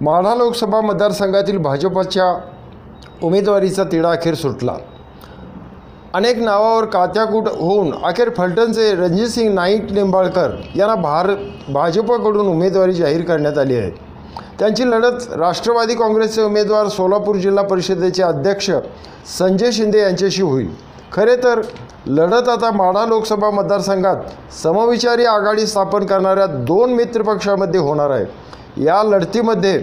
माढा लोकसभा मतदारसंघातील भाजपच्या उमेदवारीचा तिढा अखेर सुटला. अनेक नावावर कात्याकूट होऊन अखेर फलटणचे रणजितसिंग नाईक निंबाळकर यांना भार भाजपकडून उमेदवारी जाहीर करण्यात आली आहे. त्यांची लढत राष्ट्रवादी काँग्रेसचे उमेदवार सोलापूर जिल्हा परिषदेचे अध्यक्ष संजय शिंदे यांच्याशी होईल. खरे तर लढत आता माढा लोकसभा मतदारसंघात समविचारी आघाडी स्थापन करणाऱ्या दोन मित्रपक्षामध्ये होणार आहे. या लढतीमध्ये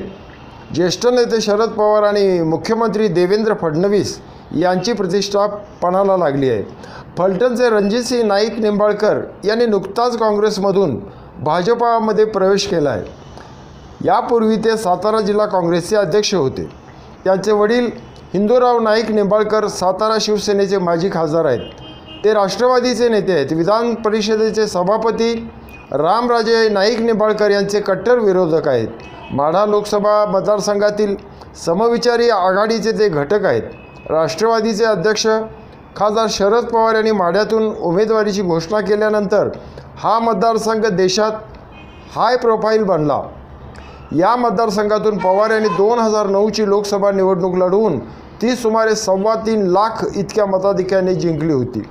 ज्येष्ठ नेते शरद पवार आणि मुख्यमंत्री देवेंद्र फडणवीस यांची प्रतिष्ठा पणाला लागली आहे. फलटणचे रणजितसिंह नाईक निंबाळकर यांनी नुकताच काँग्रेसमधून भाजपामध्ये प्रवेश केला आहे. यापूर्वी ते सातारा जिल्हा काँग्रेसचे अध्यक्ष होते. त्यांचे वडील हिंदूराव नाईक निंबाळकर सातारा शिवसेनेचे माजी खासदार आहेत. ते राष्ट्रवादीचे नेते आहेत. विधान परिषदेचे सभापती रामराजे नाईक निंबाळकर यांचे कट्टर विरोधक आहेत. माढा लोकसभा मतदारसंघातील समविचारी आघाडीचे ते घटक आहेत राष्ट्रवादीचे अध्यक्ष खासदार शरद पवार यांनी माढ्यातून उमेदवारीची घोषणा केल्यानंतर हा मतदारसंघ देशात हाय प्रोफाईल बनला. या मतदारसंघातून पवार यांनी दोन हजार नऊची लोकसभा निवडणूक लढवून ती सुमारे सव्वा तीन लाख इतक्या मताधिक्याने जिंकली होती.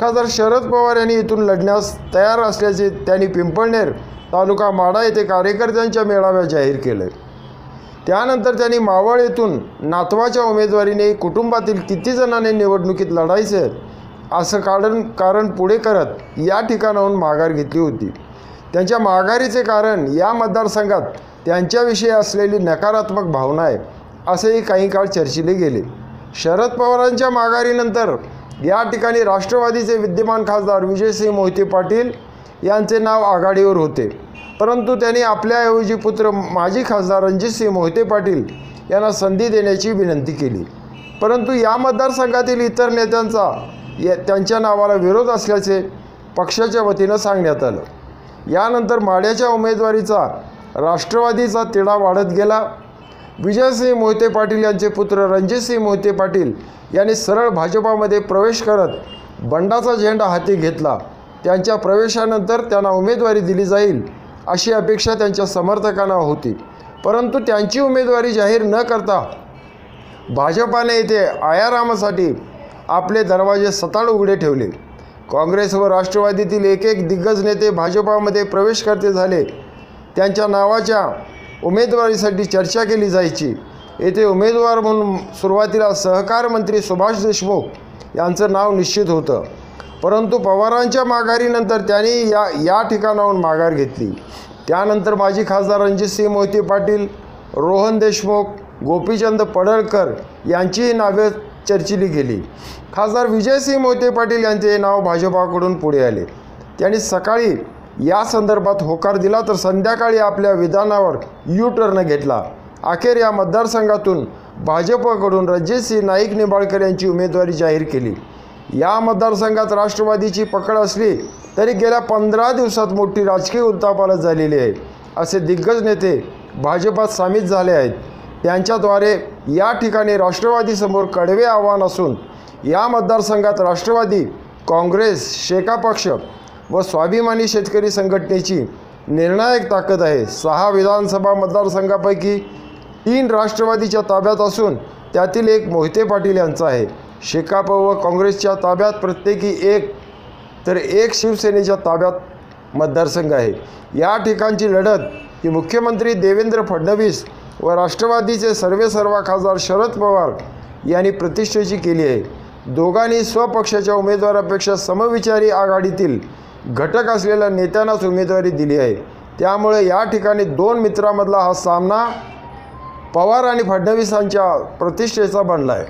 खासदार शरद पवार यांनी इथून लढण्यास तयार असल्याचे त्यांनी पिंपळनेर तालुका माडा येथे कार्यकर्त्यांच्या मेळाव्यात जाहीर केले. त्यानंतर त्यांनी मावळ येथून नातवाच्या उमेदवारीने कुटुंबातील किती जणांनी निवडणुकीत लढायचे असं कारण कारण पुढे करत या ठिकाणाहून माघार घेतली होती. त्यांच्या माघारीचे कारण या मतदारसंघात त्यांच्याविषयी असलेली नकारात्मक भावना आहे असेही काही काळ चर्चिले गेले. शरद पवारांच्या माघारीनंतर या ठिकाणी राष्ट्रवादीचे विद्यमान खासदार विजयसिंह मोहिते पाटील यांचे नाव आघाडीवर होते. परंतु त्यांनी आपल्याऐवजी पुत्र माजी खासदार रणजितसिंह मोहिते पाटील यांना संधी देण्याची विनंती केली. परंतु या मतदारसंघातील इतर नेत्यांचा या त्यांच्या नावाला विरोध असल्याचे पक्षाच्या वतीनं सांगण्यात आलं. यानंतर माड्याच्या उमेदवारीचा राष्ट्रवादीचा तिढा वाढत गेला. विजयसिंह मोहिते पाटील यांचे पुत्र रणजितसिंह मोहिते पाटील यांनी सरळ भाजपामध्ये प्रवेश करत बंडाचा झेंडा हाती घेतला. त्यांच्या प्रवेशानंतर त्यांना उमेदवारी दिली जाईल अशी अपेक्षा त्यांच्या समर्थकांना होती. परंतु त्यांची उमेदवारी जाहीर न करता भाजपाने येथे आयारामासाठी आपले दरवाजे सताळ उघडे ठेवले. काँग्रेस व राष्ट्रवादीतील एक एक दिग्गज नेते भाजपामध्ये प्रवेश करते झाले. त्यांच्या नावाच्या उमेदवारीसाठी चर्चा केली जायची. येथे उमेदवार म्हणून सुरुवातीला सहकार मंत्री सुभाष देशमुख यांचं नाव निश्चित होतं. परंतु पवारांच्या माघारीनंतर त्यांनी या या ठिकाणाहून माघार घेतली. त्यानंतर माजी खासदार रणजितसिंह मोहिते पाटील रोहन देशमुख गोपीचंद पडळकर यांचीही नावे चर्चिली गेली. खासदार विजयसिंह मोहिते पाटील यांचे नाव भाजपाकडून पुढे आले. त्यांनी सकाळी या संदर्भात होकार दिला तर संध्याकाळी आपल्या विधानावर यू टर्न घेतला. अखेर या मतदारसंघातून भाजपकडून रणजितसिंह नाईक निंबाळकर यांची उमेदवारी जाहीर केली. या मतदारसंघात राष्ट्रवादीची पकड असली तरी गेल्या पंधरा दिवसात मोठी राजकीय उलथापालट झालेली आहे. असे दिग्गज नेते भाजपात सामील झाले आहेत. त्यांच्याद्वारे या ठिकाणी राष्ट्रवादीसमोर कडवे आव्हान असून या मतदारसंघात राष्ट्रवादी काँग्रेस शेका पक्ष व स्वाभिमानी शेतकरी संघटनेची निर्णायक ताकद आहे. सहा विधानसभा मतदारसंघापैकी तीन राष्ट्रवादीच्या ताब्यात असून त्यातील एक मोहिते पाटील यांचा आहे. शेकाप व काँग्रेसच्या ताब्यात प्रत्येकी एक तर एक शिवसेनेच्या ताब्यात मतदारसंघ आहे. या ठिकाणची लढत ही मुख्यमंत्री देवेंद्र फडणवीस व राष्ट्रवादीचे सर्वेसर्वा खासदार शरद पवार यांनी प्रतिष्ठेची केली आहे. दोघांनी स्वपक्षाच्या उमेदवारापेक्षा समविचारी आघाडीतील घटक असलेल्या नेत्यांनाच उमेदवारी दिली आहे. त्यामुळे या ठिकाणी दोन मित्रांमधला हा सामना पवार आणि फडणवीसांच्या प्रतिष्ठेचा बनला आहे